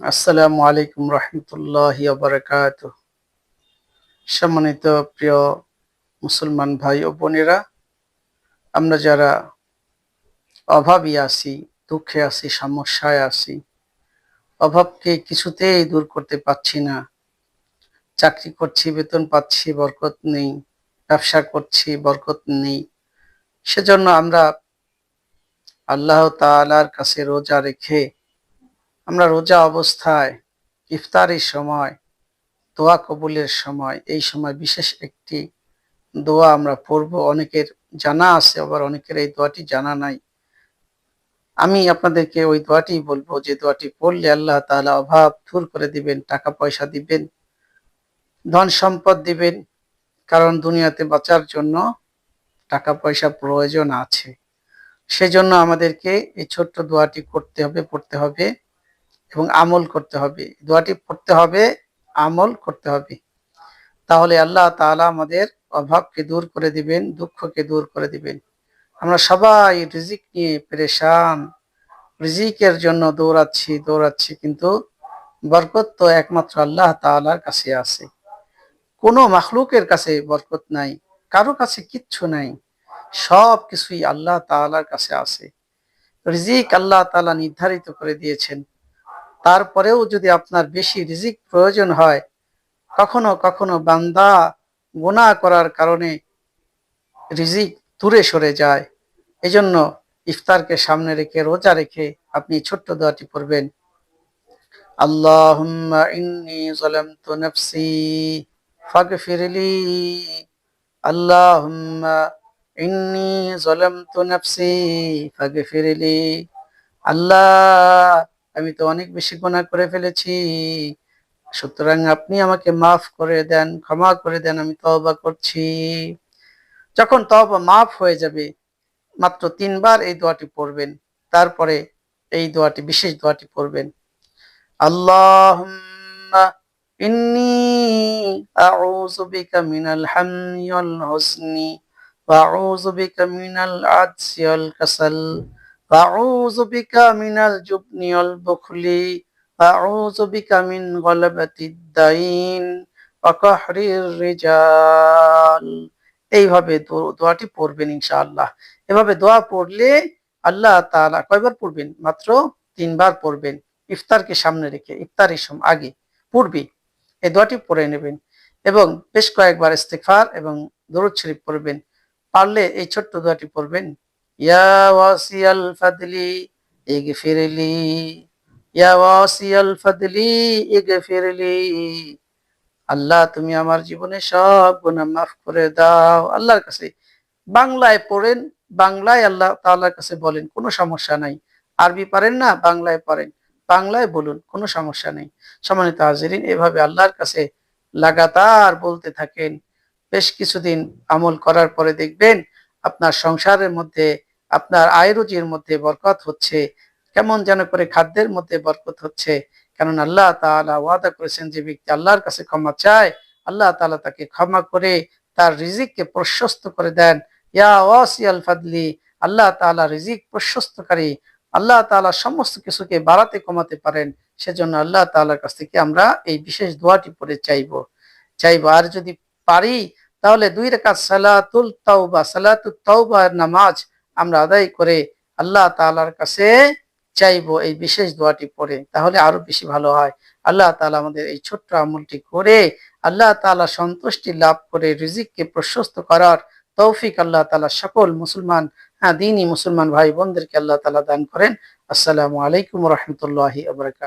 আসসালামু আলাইকুম রহমতুল্লাহ বারকাত সম্মানিত প্রিয় মুসলমান ভাই ও বোনেরা, আমরা যারা অভাবী আছি, দুঃখে আছি, সমস্যায় আছি, অভাবকে কিছুতেই দূর করতে পারছি না। চাকরি করছি, বেতন পাচ্ছি, বরকত নেই, ব্যবসা করছি, বরকত নেই। সেজন্য আমরা আল্লাহ তাআলার কাছে রোজা রেখে আমরা রোজা অবস্থায়, ইফতারের সময়, দোয়া কবুলের সময়, এই সময় বিশেষ একটি দোয়া আমরা পড়ব। অনেকের জানা আছে, আবার অনেকের এই দোয়াটি জানা নাই। আমি আপনাদেরকে ওই দোয়াটি বলব যে দোয়াটি পড়লে আল্লাহ তাআলা অভাব দূর করে দিবেন, টাকা পয়সা দিবেন, ধন সম্পদ দিবেন, কারণ দুনিয়াতে বাঁচার জন্য টাকা পয়সা প্রয়োজন আছে। সেজন্য আমাদেরকে এই ছোট্ট দোয়াটি করতে হবে, পড়তে হবে। এবং আমল করতে হবে। দোয়াটি পড়তে হবে, আমল করতে হবে। তাহলে আল্লাহ তাআলা আমাদের অভাবকে দূর করে দিবেন, দুঃখকে দূর করে দিবেন। আমরা সবাই রিজিক নিয়ে পেরেশান। রিজিকের জন্য দৌড়াচ্ছি দৌড়াচ্ছি, কিন্তু বরকত তো একমাত্র আল্লাহ তাআলার কাছে আছে। কোনো মাখলুকের কাছে বরকত নাই, কারও কাছে কিচ্ছু নাই। সব কিছুই আল্লাহ তাআলার কাছে আছে। রিজিক আল্লাহ তাআলা নির্ধারিত করে দিয়েছেন। তারপরেও যদি আপনার বেশি রিজিক প্রয়োজন হয়, কখনো কখনো বান্দা গোনা করার কারণে রিজিক দূরে সরে যায়। এজন্য ইফতারকে সামনে রেখে, রোজা রেখে আপনি ছোট্ট দোয়াটি পড়বেন। আল্লাহুম্মা ইন্নী ইন্নী আল্লাহ আমি তো অনেক বেশি গুনাহ করে ফেলেছি। সুতরাং আপনি আমাকে মাফ করে দেন, ক্ষমা করে দেন, আমি তওবা করছি। যখন তওবা মাফ হয়ে যাবে, মাত্র তিনবার এই দোয়াটি পড়বেন। তারপরে এই দোয়াটি, বিশেষ দোয়াটি পড়বেন। আল্লাহ ইন্নী আউযু বিকা মিনাল হামমি ওয়াল হুজনি ওয়া আউযু বিকা মিনাল রিজাল। এইভাবে দোয়াটি পড়বেন ইনশাআল্লাহ। এভাবে দোয়া পড়লে আল্লাহ তাআলা কয়বার পড়বেন? মাত্র তিনবার পড়বেন। ইফতারকে সামনে রেখে ইফতারের সময় আগে পূর্বে এই দোয়াটি পড়ে নেবেন এবং বেশ কয়েকবার ইস্তেগফার এবং দরুদ শরীফ পড়বেন। পারলে এই ছোট্ট দোয়াটি পড়বেন। আল্লাহ, তুমি আমার জীবনে সব গুনাহ মাফ করে দাও। আল্লাহর কাছে বাংলায় পড়েন, বাংলায় আল্লাহ তাআলার কাছে বলেন, কোনো সমস্যা নাই। আরবি পারেন না, বাংলায় পারেন বাংলায় বলুন, কোনো সমস্যা নেই। সম্মানিত হাজিরিন, এভাবে আল্লাহর কাছে লাগাতার বলতে থাকেন। বেশ কিছুদিন আমল করার পরে দেখবেন আপনার সংসারের মধ্যে, আপনার আয় রুজির মধ্যে বরকত হচ্ছে। কেমন যেন করে খাদ্যের মধ্যে বরকত হচ্ছে। কারণ আল্লাহ তাআলা ওয়াদা করেছেন যে ব্যক্তি আল্লাহর কাছে ক্ষমা চায়, আল্লাহ তাআলা তাকে ক্ষমা করে তার রিজিককে প্রশস্ত করে দেন। ইয়া ওয়াসিয়াল ফাদলি, আল্লাহ তাআলা রিজিক প্রশস্তকারী। আল্লাহ তাআলা সমস্ত কিছুকে বাড়াতে কমাতে পারেন। সেজন্য আল্লাহ তাআলার কাছ থেকে আমরা এই বিশেষ দোয়াটি পড়ে চাইব। চাইব, আর যদি পারি তাহলে দুই রেখাত সালাতুল তাওবা, সালাতুত তাওবার নামাজ আমরা আদায় করে আল্লাহ তাআলার কাছে চাইব এই বিশেষ দোয়াটি পড়ে, তাহলে আরও বেশি ভালো হয়। আল্লাহ তাআলা আমাদের এই ছোট্ট আমলটি করে আল্লাহ তাআলা সন্তুষ্টি লাভ করে, রিজিককে প্রশস্ত করার তৌফিক আল্লাহ তালা সকল মুসলমান হ্যাঁ দিনই মুসলমান ভাই বোনদেরকে আল্লাহ তালা দান করেন। আসসালামু আলাইকুম রহমতুল্লাহি আবরাকাত